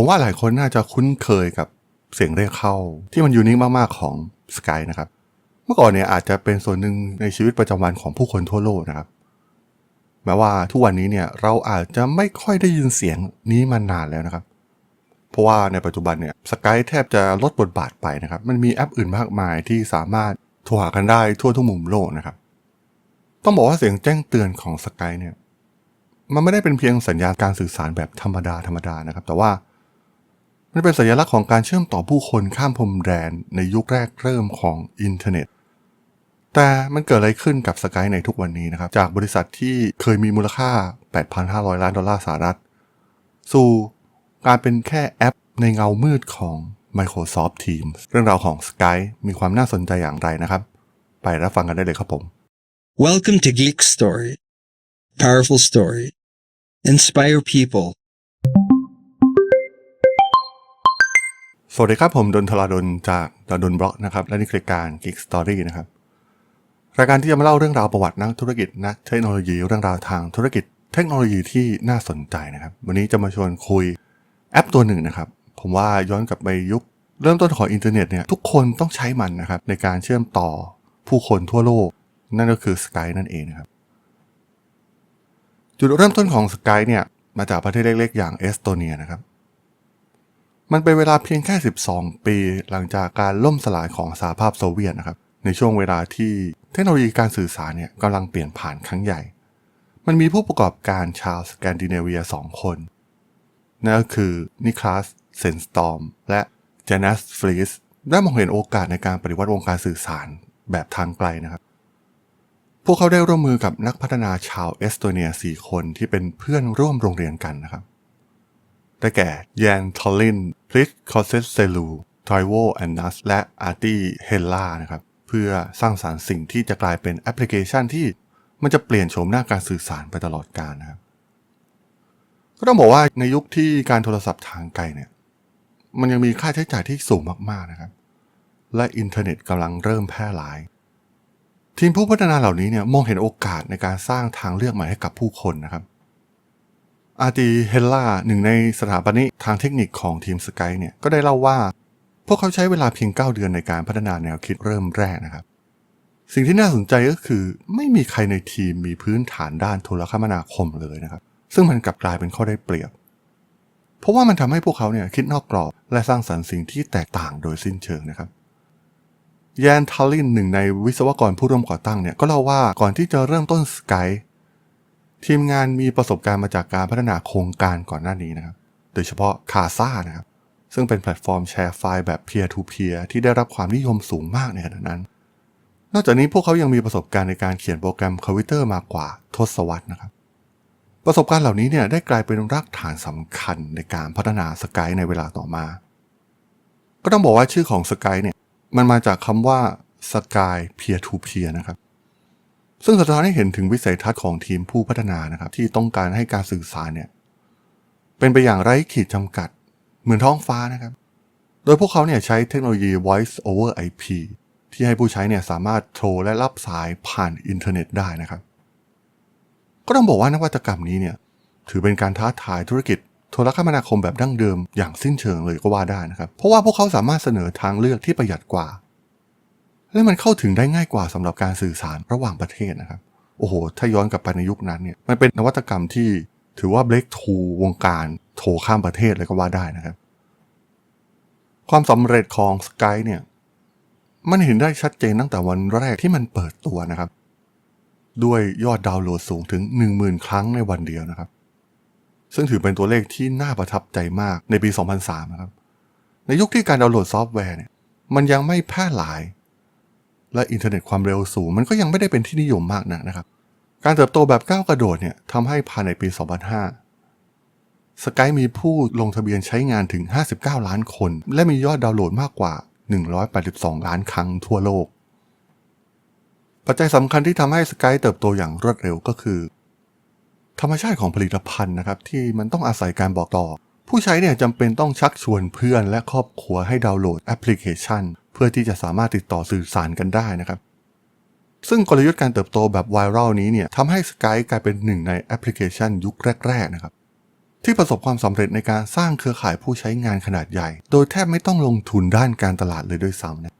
ผมว่าหลายคนน่าจะคุ้นเคยกับเสียงเรียกเข้า ที่มันยูนิคมากๆของ Sky นะครับ เมื่อก่อนเนี่ยอาจจะเป็นส่วนหนึ่งในชีวิตประจำวันของผู้คนทั่วโลกนะครับแม้ว่าทุกวันนี้เนี่ยเราอาจจะไม่ค่อยได้ยินเสียงนี้มานานแล้วนะครับ เพราะว่าในปัจจุบันเนี่ยสกายแทบจะลดบทบาทไปนะครับ มันมีแอปอื่นมากมายที่สามารถโทรหากันได้ทั่วทุกมุมโลกนะครับ ต้องบอกว่าเสียงแจ้งเตือนของสกายเนี่ยมันไม่ได้เป็นเพียงสัญญาณการสื่อสารแบบธรรมดาธรรมดานะครับ แต่ว่า มันเป็นสัญลักษณ์ของการเชื่อมต่อผู้คนข้ามพรมแดนในยุคแรกเริ่มของอินเทอร์เน็ต แต่มันเกิดอะไรขึ้นกับสกายในทุกวันนี้นะครับ จากบริษัทที่เคยมีมูลค่า 8,500 ล้านดอลลาร์สหรัฐ สู่การเป็นแค่แอปในเงามืดของ Microsoft Teams เรื่องราวของ Sky มีความน่าสนใจอย่างไรนะครับ ไปรับฟังกันได้เลยครับผม Welcome to Geek Story. Powerful story. Inspire people. สวัสดีครับ ผมดนทลาดนจากดนบล็อกนะครับ และนี่คือรายการ Geek Story นะครับ รายการที่จะมาเล่าเรื่องราวประวัตินักธุรกิจนักเทคโนโลยีเรื่องราวทางธุรกิจ เทคโนโลยีที่น่าสนใจนะครับ วันนี้จะมาชวนคุยแอปตัวหนึ่งนะครับ ผมว่าย้อนกลับไปยุค เริ่มต้นของอินเทอร์เน็ตเนี่ยทุกคนต้องใช้มันนะครับในการเชื่อมต่อผู้คนทั่วโลก นั่นก็คือ Skype นั่นเองนะครับ จุดเริ่มต้นของ Skype เนี่ยมาจากประเทศเล็กๆอย่างเอสโตเนียนะครับ มันเป็นเวลาเพียงแค่ 12 ปี หลังจากการล่มสลายของสหภาพโซเวียตนะครับ ในช่วงเวลาที่เทคโนโลยีการสื่อสารเนี่ยกำลังเปลี่ยนผ่านครั้งใหญ่ มันมีผู้ประกอบการชาวสแกนดิเนเวีย2คนนั่นก็คือนิคลัสเซนสตอมและเจนัสฟรีสได้มองเห็นโอกาสในการปฏิวัติวงการสื่อสารแบบทางไกลนะครับ พวกเขาได้ร่วมมือกับนักพัฒนาชาวเอสโตเนีย 4 คนที่เป็นเพื่อนร่วมโรงเรียนกันนะครับ ได้แก่แยนทอลลิน พริสคอสเซสเซลูทอยโวแอนนัสและอาร์ตี้เฮลล่านะครับ เพื่อสร้างสารรค์สิ่งที่จะกลายเป็นแอปพลิเคชันที่มันจะเปลี่ยนโฉมหน้าการสื่อสารไปตลอดกาลนะครับก็ต้องบอกว่าในยุคที่การโทรศัพท์ทางไกลเนี่ย มันยังมีค่าใช้จ่ายที่สูงมากๆนะครับ และอินเทอร์เน็ตกำลังเริ่มแพร่หลาย ทีมผู้พัฒนาเหล่านี้เนี่ยมองเห็นโอกาสในการสร้างทางเลือกใหม่ให้กับผู้คนนะครับ อาร์ตีเฮลล่าหนึ่งในสถาปนิกทางเทคนิคของทีมสกายเนี่ยก็ได้เล่าว่า พวกเขาใช้เวลาเพียง 9 เดือนในการพัฒนาแนวคิดเริ่มแรกนะครับ สิ่งที่น่าสนใจก็คือ ไม่มีใครในทีมมีพื้นฐานด้านโทรคมนาคมเลยนะครับ ซึ่งมันกลับกลายเป็นข้อได้เปรียบ เพราะว่ามันทำให้พวกเขาเนี่ยคิดนอกกรอบและสร้างสรรค์สิ่งที่แตกต่างโดยสิ้นเชิงนะครับแยนทัลลินหนึ่งในวิศวกรผู้ร่วมก่อตั้งเนี่ยก็เล่าว่าก่อนที่จะเริ่มต้นสกาย ทีมงานมีประสบการณ์มาจากการพัฒนาโครงการก่อนหน้านี้นะครับ โดยเฉพาะคาซ่านะครับ ซึ่งเป็นแพลตฟอร์มแชร์ไฟล์แบบ peer to peer ที่ได้รับความนิยมสูงมากในขณะนั้น นอกจากนี้พวกเขายังมีประสบการณ์ในการเขียนโปรแกรมคอมพิวเตอร์มากกว่าทศวรรษนะครับ ประสบการณ์เหล่านี้เนี่ยได้กลายเป็นรากฐานสำคัญในการพัฒนาสกายในเวลาต่อมา ก็ต้องบอกว่าชื่อของสกายเนี่ยมันมาจากคำว่าสกาย peer to peer นะครับ ซึ่งสะท้อนให้เห็นถึงวิสัยทัศน์ของทีมผู้พัฒนานะครับ ที่ต้องการให้การสื่อสารเนี่ย เป็นไปอย่างไร้ขีดจำกัด เหมือนท้องฟ้านะครับ โดยพวกเขาเนี่ยใช้เทคโนโลยี voice over IP ที่ให้ผู้ใช้เนี่ยสามารถโทรและรับสายผ่านอินเทอร์เน็ตได้นะครับ ก็ต้องบอกว่านวัตกรรมนี้เนี่ย ถือเป็นการท้าทายธุรกิจโทรคมนาคมแบบดั้งเดิมอย่างสิ้นเชิงเลยก็ว่าได้นะครับ เพราะว่าพวกเขาสามารถเสนอทางเลือกที่ประหยัดกว่า และมันเข้าถึงได้ง่ายกว่าสำหรับการสื่อสารระหว่างประเทศนะครับ โอ้โห ถ้าย้อนกลับไปในยุคนั้นเนี่ย มันเป็นนวัตกรรมที่ถือว่าเบรกทูวงการโทรข้ามประเทศเลยก็ว่าได้นะครับ ความสำเร็จของ Skype เนี่ย มันเห็นได้ชัดเจนตั้งแต่วันแรกที่มันเปิดตัวนะครับ ด้วยยอดดาวน์โหลดสูงถึง 10,000 ครั้งในวันเดียวนะครับ ซึ่งถือเป็นตัวเลขที่น่าประทับใจมากในปี 2003 นะครับ ในยุคที่การดาวน์โหลดซอฟต์แวร์เนี่ย มันยังไม่แพร่หลาย และอินเทอร์เน็ตความเร็วสูง มันก็ยังไม่ได้เป็นที่นิยมมากนักนะครับ การเติบโตแบบก้าวกระโดดเนี่ยทำให้ภายในปี 2005สกายมีผู้ลงทะเบียนใช้งานถึง 59 ล้านคน และมียอดดาวน์โหลดมากกว่า 182 ล้านครั้งทั่วโลก ปัจจัยสำคัญที่ทำให้สกายเติบโตอย่างรวดเร็วก็คือ ธรรมชาติของผลิตภัณฑ์นะครับที่มันต้องอาศัยการบอกต่อ ผู้ใช้เนี่ยจำเป็นต้องชักชวนเพื่อนและครอบครัวให้ดาวน์โหลดแอปพลิเคชัน เพื่อที่จะสามารถติดต่อสื่อสารกันได้นะครับซึ่งกลยุทธ์การเติบโตแบบไวรัลนี้เนี่ยทำให้ Skype กลายเป็นหนึ่งในแอปพลิเคชันยุคแรก ๆ นะครับ ที่ประสบความสำเร็จในการสร้างเครือข่ายผู้ใช้งานขนาดใหญ่ โดยแทบไม่ต้องลงทุนด้านการตลาดเลยด้วยซ้ำนะ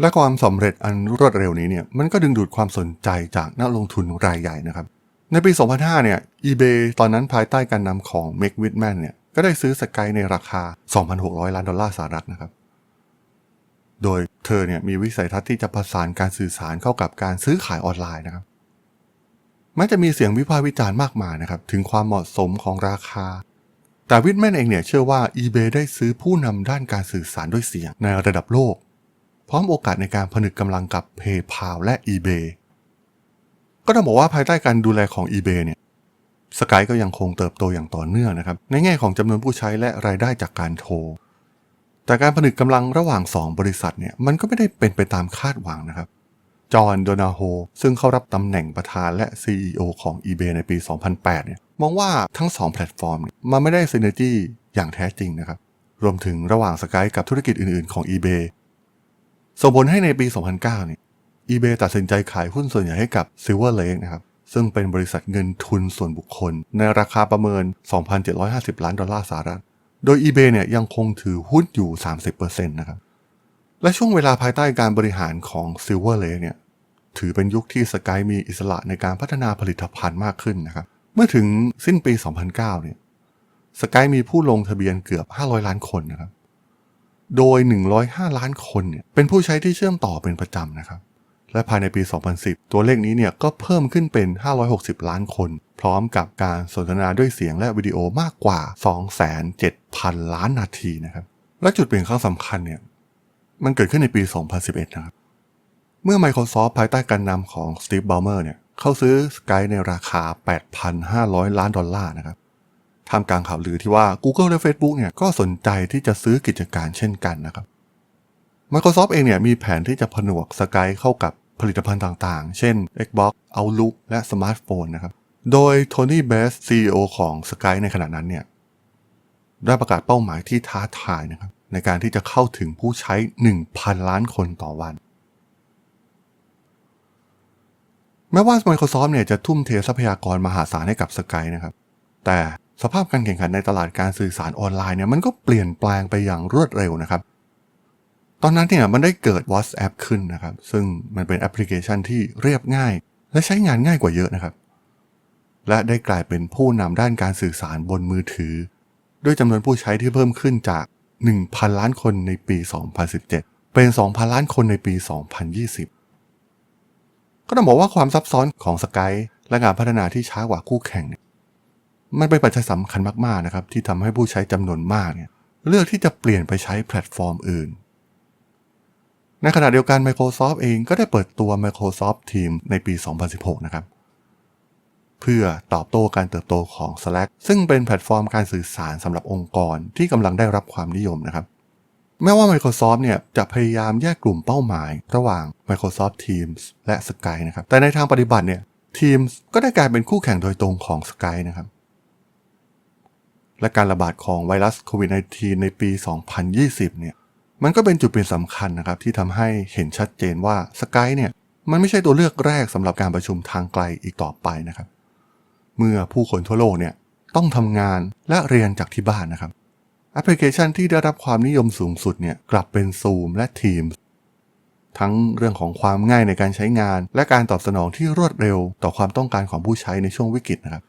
และความสำเร็จอันรวดเร็วนี้เนี่ยมันก็ดึงดูดความสนใจจากนักลงทุนรายใหญ่นะครับ ในปี 2005 เนี่ย eBay ตอนนั้นภายใต้การนำของ Meg Whitman เนี่ย ก็ได้ซื้อสกายในราคา 2,600 ล้านดอลลาร์สหรัฐนะครับ โดยเธอเนี่ยมีวิสัยทัศน์ที่จะประสานการสื่อสารเข้ากับการซื้อขายออนไลน์นะครับ แม้จะมีเสียงวิพากษ์วิจารณ์มากมายนะครับ ถึงความเหมาะสมของราคา แต่วิทแมนเองเนี่ยเชื่อว่า eBay ได้ซื้อผู้นำด้านการสื่อสารด้วยเสียงในระดับโลก พร้อมโอกาสในการผนึกกำลังกับ PayPal และ eBay ก็ต้องบอกว่าภายใต้การดูแลของ eBay เนี่ยสกายก็ยังคงเติบโตอย่างต่อเนื่องนะครับ ในแง่ของจำนวนผู้ใช้และรายได้จากการโทร แต่การผนึกกำลังระหว่าง 2 บริษัทเนี่ยมันก็ไม่ได้เป็นไปตามคาดหวังนะครับ จอห์นโดนาโฮซึ่งเข้ารับตำแหน่งประธานและ CEO ของ eBay ในปี 2008 เนี่ยมองว่าทั้ง 2 แพลตฟอร์มเนี่ยมันไม่ได้ซีเนจี้อย่างแท้จริงนะครับ รวมถึงระหว่างสกายกับธุรกิจอื่นๆของ eBay ส่งผลให้ในปี 2009 เนี่ย eBay ตัดสินใจขายหุ้นส่วนใหญ่ให้กับ Silver Lake นะครับซึ่งเป็นบริษัทเงินทุนส่วนบุคคล ในราคาประเมิน 2,750 ล้านดอลลาร์สหรัฐ โดย eBay เนี่ยยังคงถือหุ้นอยู่ 30%นะครับ และช่วงเวลาภายใต้การบริหารของ Silver Lake เนี่ยถือเป็นยุคที่สกายมีอิสระในการพัฒนาผลิตภัณฑ์มากขึ้นนะครับ เมื่อถึงสิ้นปี 2009 เนี่ยสกายมีผู้ลงทะเบียนเกือบ 500 ล้านคนนะครับ โดย 105 ล้านคนเนี่ยเป็นผู้ใช้ที่เชื่อมต่อเป็นประจำนะครับ และภายในปี 2010 ตัวเลขนี้เนี่ยก็เพิ่มขึ้นเป็น 560 ล้านคน พร้อมกับการสนทนาด้วยเสียงและวิดีโอมากกว่า 207,000 ล้านนาทีนะครับ และจุดเปลี่ยนครั้งสำคัญเนี่ย มันเกิดขึ้นในปี 2011 นะครับ เมื่อ Microsoft ภายใต้การนำของ Steve Ballmer เนี่ย เข้าซื้อ Skype ในราคา 8,500 ล้านดอลลาร์นะครับท่ามกลางข่าวลือที่ว่า Google และ Facebook เนี่ยก็สนใจที่จะซื้อกิจการเช่นกันนะครับ Microsoft เองเนี่ยมีแผนที่จะผนวก Skype เข้ากับ ผลิตภัณฑ์ต่างๆ เช่น Xbox Outlook และสมาร์ทโฟนนะครับ โดยโทนี่เบส CEO ของ Skype ในขณะนั้นเนี่ยได้ประกาศเป้าหมายที่ท้าทายนะครับในการที่จะเข้าถึงผู้ใช้ 1,000 ล้านคนต่อวัน แม้ว่า Microsoft เนี่ยจะทุ่มเททรัพยากรมหาศาลให้กับ Skype นะครับ แต่สภาพการแข่งขันในตลาดการสื่อสารออนไลน์เนี่ยมันก็เปลี่ยนแปลงไปอย่างรวดเร็วนะครับ ตอนนั้นเนี่ยมันได้เกิด WhatsApp ขึ้นนะครับ ซึ่งมันเป็นแอปพลิเคชันที่เรียบง่าย และใช้งานง่ายกว่าเยอะนะครับ และได้กลายเป็นผู้นำด้านการสื่อสารบนมือถือ ด้วยจำนวนผู้ใช้ที่เพิ่มขึ้นจาก 1,000 ล้านคนในปี 2017 เป็น 2,000 ล้านคนในปี 2020 ก็ต้องบอกว่าความซับซ้อนของสกายและการพัฒนาที่ช้ากว่าคู่แข่ง มันเป็นปัจจัยสำคัญมากๆนะครับที่ทำให้ผู้ใช้จำนวนมากเนี่ยเลือกที่จะเปลี่ยนไปใช้แพลตฟอร์มอื่น ในขณะเดียวกัน Microsoft เองก็ได้เปิดตัว Microsoft Teams ในปี 2016 นะครับ เพื่อตอบโต้การเติบโตของ Slack ซึ่งเป็นแพลตฟอร์มการสื่อสารสำหรับองค์กรที่กำลังได้รับความนิยมนะครับ แม้ว่า Microsoft เนี่ยจะพยายามแยกกลุ่มเป้าหมาย ระหว่าง Microsoft Teams และ Skype นะครับ แต่ในทางปฏิบัติเนี่ย Teams ก็ได้กลายเป็นคู่แข่งโดยตรงของ Skype นะครับและการระบาดของไวรัสโควิด -19 ในปี 2020 เนี่ย มันก็เป็นจุดเปลี่ยนสำคัญนะครับที่ทำให้เห็นชัดเจนว่า Skype เนี่ยมันไม่ใช่ตัวเลือกแรกสำหรับการประชุมทางไกลอีกต่อไปนะครับ เมื่อผู้คนทั่วโลกเนี่ยต้องทำงานและเรียนจากที่บ้านนะครับแอปพลิเคชันที่ได้รับความนิยมสูงสุดเนี่ยกลับเป็น Zoom และ Teams ทั้งเรื่องของความง่ายในการใช้งาน และการตอบสนองที่รวดเร็วต่อความต้องการของผู้ใช้ในช่วงวิกฤตนะครับ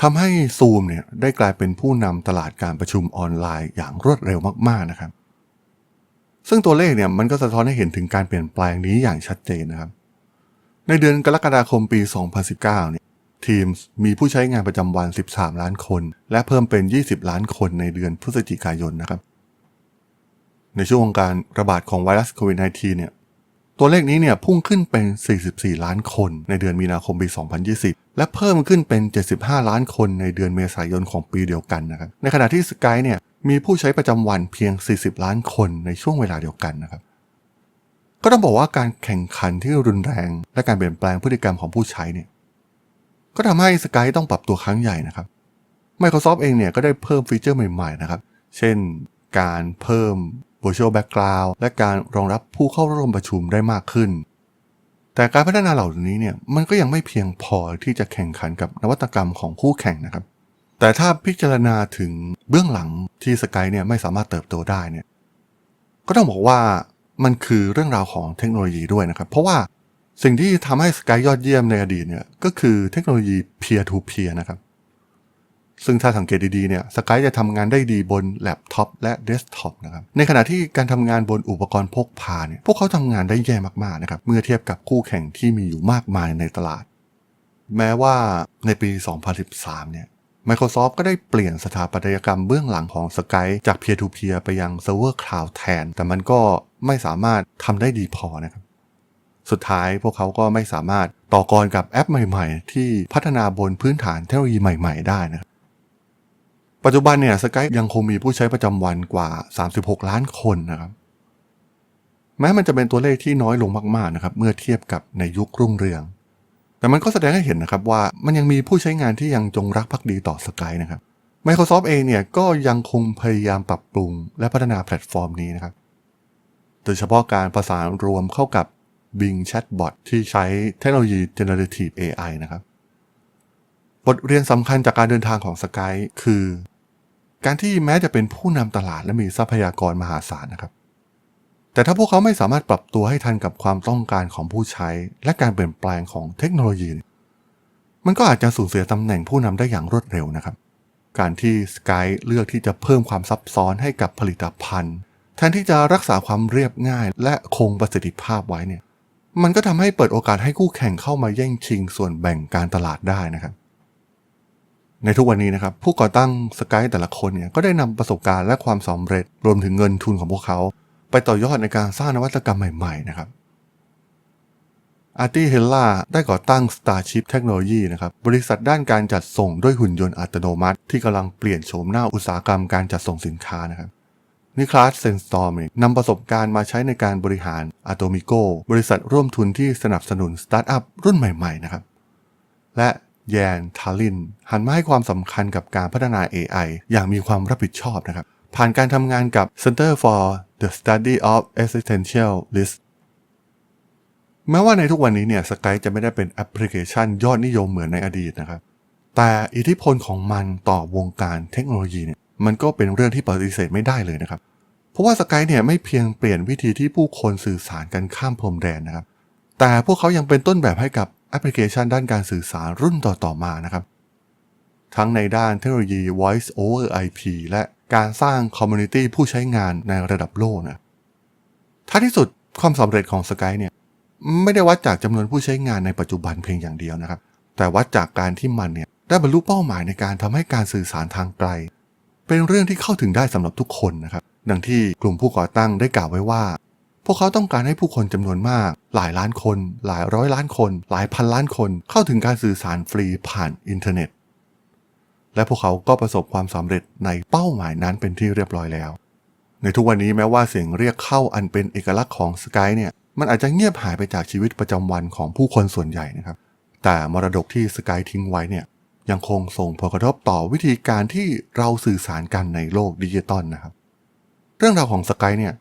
ทำให้ Zoom เนี่ยได้กลายเป็นผู้นำตลาดการประชุมออนไลน์อย่างรวดเร็วมากๆนะครับ ซึ่งตัวเลขเนี่ยมันก็สะท้อนให้เห็นถึงการเปลี่ยนแปลงนี้อย่างชัดเจนนะครับ ในเดือนกรกฎาคมปี 2019 เนี่ย Teams มีผู้ใช้งานประจำวัน 13 ล้านคน และเพิ่มเป็น 20 ล้านคนในเดือนพฤศจิกายนนะครับ ในช่วงการระบาดของไวรัสโควิด -19 เนี่ย ตัวเลขนี้เนี่ยพุ่งขึ้นเป็น 44 ล้านคนในเดือนมีนาคมปี 2020 และเพิ่มขึ้นเป็น 75 ล้านคนในเดือนเมษายนของปีเดียวกันนะครับ ในขณะที่ Skype เนี่ยมีผู้ใช้ประจำวันเพียง 40 ล้านคนในช่วงเวลาเดียวกันนะครับ ก็ต้องบอกว่าการแข่งขันที่รุนแรง และการเปลี่ยนแปลงพฤติกรรมของผู้ใช้เนี่ยก็ทำให้ Skype ต้องปรับตัวครั้งใหญ่นะครับ Microsoft เองเนี่ยก็ได้เพิ่มฟีเจอร์ใหม่ๆนะครับ เช่นการเพิ่ม Virtual Background และการรองรับผู้เข้าร่วมประชุมได้มากขึ้น แต่การพัฒนาเหล่านี้เนี่ยมันก็ยังไม่เพียงพอที่จะแข่งขันกับนวัตกรรมของคู่แข่งนะครับ แต่ถ้าพิจารณาถึงเบื้องหลังที่สกายเนี่ยไม่สามารถเติบโตได้เนี่ยก็ต้องบอกว่ามันคือเรื่องราวของเทคโนโลยีด้วยนะครับ เพราะว่าสิ่งที่ทำให้สกายยอดเยี่ยมในอดีตเนี่ยก็คือเทคโนโลยี peer to peer นะครับ ซึ่งถ้าสังเกตดีๆเนี่ยสกายจะทำงานได้ดีบนแล็ปท็อปและเดสก์ท็อปนะครับในขณะที่การทำงานบนอุปกรณ์พกพาเนี่ยพวกเขาทำงานได้แย่มากๆนะครับเมื่อเทียบกับคู่แข่งที่มีอยู่มากมายในตลาด แม้ว่าในปี 2013 เนี่ย Microsoft ก็ได้เปลี่ยนสถาปัตยกรรมเบื้องหลังของ Skype จาก Peer to Peer ไปยัง Server Cloud แทน แต่มันก็ไม่สามารถทำได้ดีพอนะครับ สุดท้ายพวกเขาก็ไม่สามารถต่อกรกับแอปใหม่ ๆ ที่พัฒนาบนพื้นฐานเทคโนโลยีใหม่ ๆ ได้นะครับ ปัจจุบันเนี่ย Skype ยังคงมีผู้ใช้ประจำวันกว่า 36 ล้านคนนะครับ แม้มันจะเป็นตัวเลขที่น้อยลงมากๆนะครับ เมื่อเทียบกับในยุครุ่งเรือง แต่มันก็แสดงให้เห็นนะครับว่ามันยังมีผู้ใช้งานที่ยังจงรักภักดีต่อ Skype นะครับ Microsoft เองเนี่ยก็ยังคงพยายามปรับปรุงและพัฒนาแพลตฟอร์มนี้นะครับ โดยเฉพาะการประสานรวมเข้ากับ Bing Chatbot ที่ใช้เทคโนโลยี Generative AI นะครับ บทเรียนสำคัญจากการเดินทางของ Skype คือ การที่แม้จะเป็นผู้นำตลาดและมีทรัพยากรมหาศาลนะครับ แต่ถ้าพวกเขาไม่สามารถปรับตัวให้ทันกับความต้องการของผู้ใช้ และการเปลี่ยนแปลงของเทคโนโลยี มันก็อาจจะสูญเสียตำแหน่งผู้นำได้อย่างรวดเร็วนะครับ การที่ Skype เลือกที่จะเพิ่มความซับซ้อนให้กับผลิตภัณฑ์ แทนที่จะรักษาความเรียบง่าย และคงประสิทธิภาพไว้เนี่ยมันก็ทำให้เปิดโอกาสให้คู่แข่งเข้ามาแย่งชิงส่วนแบ่งการตลาดได้นะครับ ในทุกวันนี้นะครับผู้ก่อตั้ง Skype แต่ละคนเนี่ยก็ได้นำประสบการณ์และความสำเร็จรวมถึงเงินทุนของพวกเขา ไปต่อยอดในการสร้างนวัตกรรมใหม่ๆนะครับอาร์ตี้เฮลล่าได้ก่อตั้ง Starship Technology นะครับบริษัทด้านการจัดส่งด้วยหุ่นยนต์อัตโนมัติ ที่กำลังเปลี่ยนโฉมหน้าอุตสาหกรรมการจัดส่งสินค้านะครับนิคลาสเซนสตอร์มนำประสบการณ์มาใช้ในการบริหาร Atomico บริษัทร่วมทุนที่สนับสนุนสตาร์ทอัพรุ่นใหม่ๆนะครับและ แยนทาลิน หันมาให้ความสำคัญกับการพัฒนา AI อย่างมีความรับผิดชอบนะครับ ผ่านการทำงานกับ Center for the Study of Existential Risk แม้ว่าในทุกวันนี้เนี่ย Skype จะไม่ได้เป็นแอปพลิเคชันยอดนิยมเหมือนในอดีตนะครับ แต่อิทธิพลของมันต่อวงการเทคโนโลยีเนี่ยมันก็เป็นเรื่องที่ปฏิเสธไม่ได้เลยนะครับ เพราะว่า Skype เนี่ยไม่เพียงเปลี่ยนวิธีที่ผู้คนสื่อสารกันข้ามพรมแดนนะครับ แต่พวกเขายังเป็นต้นแบบให้กับ แอปพลิเคชันด้านการสื่อสารรุ่นต่อๆมานะครับ ทั้งในด้านเทคโนโลยี Voice over IP และการสร้างคอมมูนิตี้ผู้ใช้งานในระดับโลกนะท้ายที่สุดความสำเร็จของ Skype เนี่ยไม่ได้วัดจากจำนวนผู้ใช้งานในปัจจุบันเพียงอย่างเดียวนะครับ แต่วัดจากการที่มันเนี่ยได้บรรลุเป้าหมายในการทำให้การสื่อสารทางไกล เป็นเรื่องที่เข้าถึงได้สำหรับทุกคนนะครับ ดังที่กลุ่มผู้ก่อตั้งได้กล่าวไว้ว่า พวกเขาต้องการให้ผู้คนจำนวนมาก หลายล้านคน หลายร้อยล้านคน หลายพันล้านคน เข้าถึงการสื่อสารฟรีผ่านอินเทอร์เน็ต และพวกเขาก็ประสบความสำเร็จในเป้าหมายนั้นเป็นที่เรียบร้อยแล้ว ในทุกวันนี้แม้ว่าเสียงเรียกเข้าอันเป็นเอกลักษณ์ของ Skype เนี่ยมันอาจจะเงียบหายไปจากชีวิตประจำวันของผู้คนส่วนใหญ่นะครับ แต่มรดกที่ Skype ทิ้งไว้เนี่ยยังคงส่งผลกระทบต่อวิธีการที่เราสื่อสารกันในโลกดิจิตอลนะครับ เรื่องราวของ Skype เนี่ย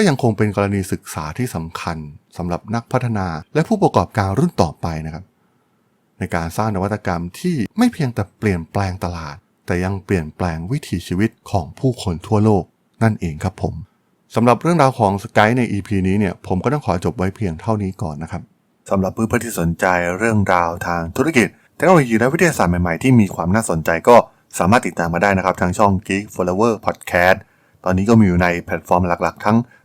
ก็ยังคงเป็นกรณีศึกษาที่สำคัญสำหรับนักพัฒนาและผู้ประกอบการรุ่นต่อไปนะครับ ในการสร้างนวัตกรรมที่ไม่เพียงแต่เปลี่ยนแปลงตลาด แต่ยังเปลี่ยนแปลงวิถีชีวิตของผู้คนทั่วโลกนั่นเองครับผมสำหรับเรื่องราวของ Skype ใน EP นี้เนี่ยผมก็ต้องขอจบไว้เพียงเท่านี้ก่อนนะครับสำหรับเพื่อนๆที่สนใจเรื่องราวทางธุรกิจเทคโนโลยีและวิทยาศาสตร์ใหม่ๆที่มีความน่าสนใจก็สามารถติดตามมาได้นะครับทางช่อง Geek Flower Podcast ตอนนี้ก็มีอยู่ในแพลตฟอร์มหลักๆ ทั้ง